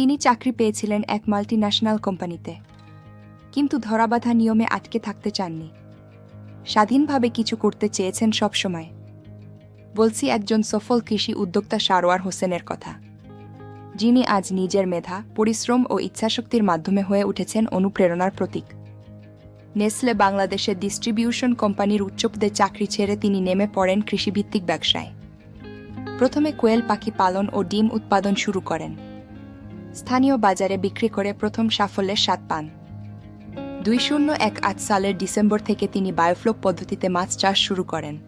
তিনি চাকরি পেয়েছিলেন এক মাল্টি ন্যাশনাল কোম্পানিতে কিন্তু ধরাবাধা নিয়মে আটকে থাকতে চাননি। স্বাধীনভাবে কিছু করতে চেয়েছেন সবসময় বলছি একজন সফল কৃষি উদ্যোক্তা সারোয়ার হোসেনের কথা। যিনি আজ নিজের মেধা, পরিশ্রম ও ইচ্ছাশক্তির মাধ্যমে হয়ে উঠেছেন অনুপ্রেরণার প্রতীক। নেসলে বাংলাদেশের ডিস্ট্রিবিউশন কোম্পানির উচ্চপদে চাকরি ছেড়ে তিনি নেমে পড়েন কৃষিভিত্তিক ব্যবসায়। প্রথমে কোয়েল পাখি পালন ও ডিম উৎপাদন শুরু করেন। স্থানীয় বাজারে বিক্রি করে প্রথম সাফল্যের স্বাদ পান। দুই শূন্য এক আট সালের ডিসেম্বর থেকে তিনি বায়োফ্লক পদ্ধতিতে মাছ চাষ শুরু করেন।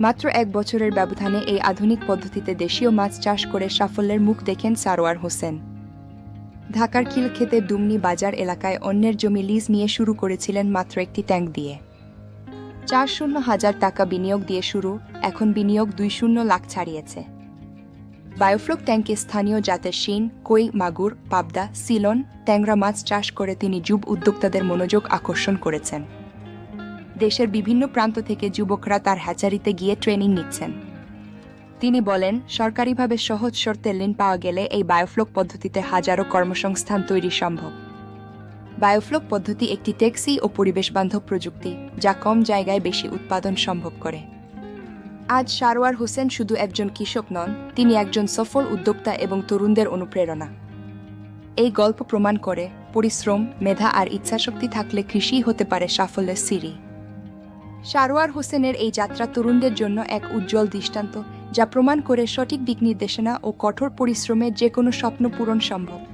মাত্র এক বছরের ব্যবধানে এই আধুনিক পদ্ধতিতে দেশীয় মাছ চাষ করে সাফল্যের মুখ দেখেন সারোয়ার হোসেন। ঢাকার খিলক্ষেতে দুমনি বাজার এলাকায় অন্যের জমি লিজ নিয়ে শুরু করেছিলেন মাত্র একটি ট্যাঙ্ক দিয়ে। চার শূন্য হাজার টাকা বিনিয়োগ দিয়ে শুরু, এখন বিনিয়োগ দুই শূন্য লাখ ছাড়িয়েছে। বায়োফ্লক ট্যাঙ্কে স্থানীয় জাতের শিন কই, মাগুর, পাবদা, সিলন, ট্যাংরা মাছ চাষ করে তিনি যুব উদ্যোক্তাদের মনোযোগ আকর্ষণ করেছেন। দেশের বিভিন্ন প্রান্ত থেকে যুবকরা তার হ্যাচারিতে গিয়ে ট্রেনিং নিচ্ছেন। তিনি বলেন, সরকারিভাবে সহজ শর্তে ঋণ পাওয়া গেলে এই বায়োফ্লক পদ্ধতিতে হাজারো কর্মসংস্থান তৈরি সম্ভব। বায়োফ্লক পদ্ধতি একটি ট্যাক্সি ও পরিবেশবান্ধব প্রযুক্তি, যা কম জায়গায় বেশি উৎপাদন সম্ভব করে। আজ সারোয়ার হোসেন শুধু একজন কৃষক নন, তিনি একজন সফল উদ্যোক্তা এবং তরুণদের অনুপ্রেরণা। এই গল্প প্রমাণ করে পরিশ্রম, মেধা আর ইচ্ছাশক্তি থাকলে কৃষি হতে পারে সাফল্যের সিঁড়ি। সারোয়ার হোসেনের এই যাত্রা তরুণদের জন্য এক উজ্জ্বল দৃষ্টান্ত, যা প্রমাণ করে সঠিক দিক নির্দেশনা ও কঠোর পরিশ্রমে যে কোনো স্বপ্ন পূরণ সম্ভব।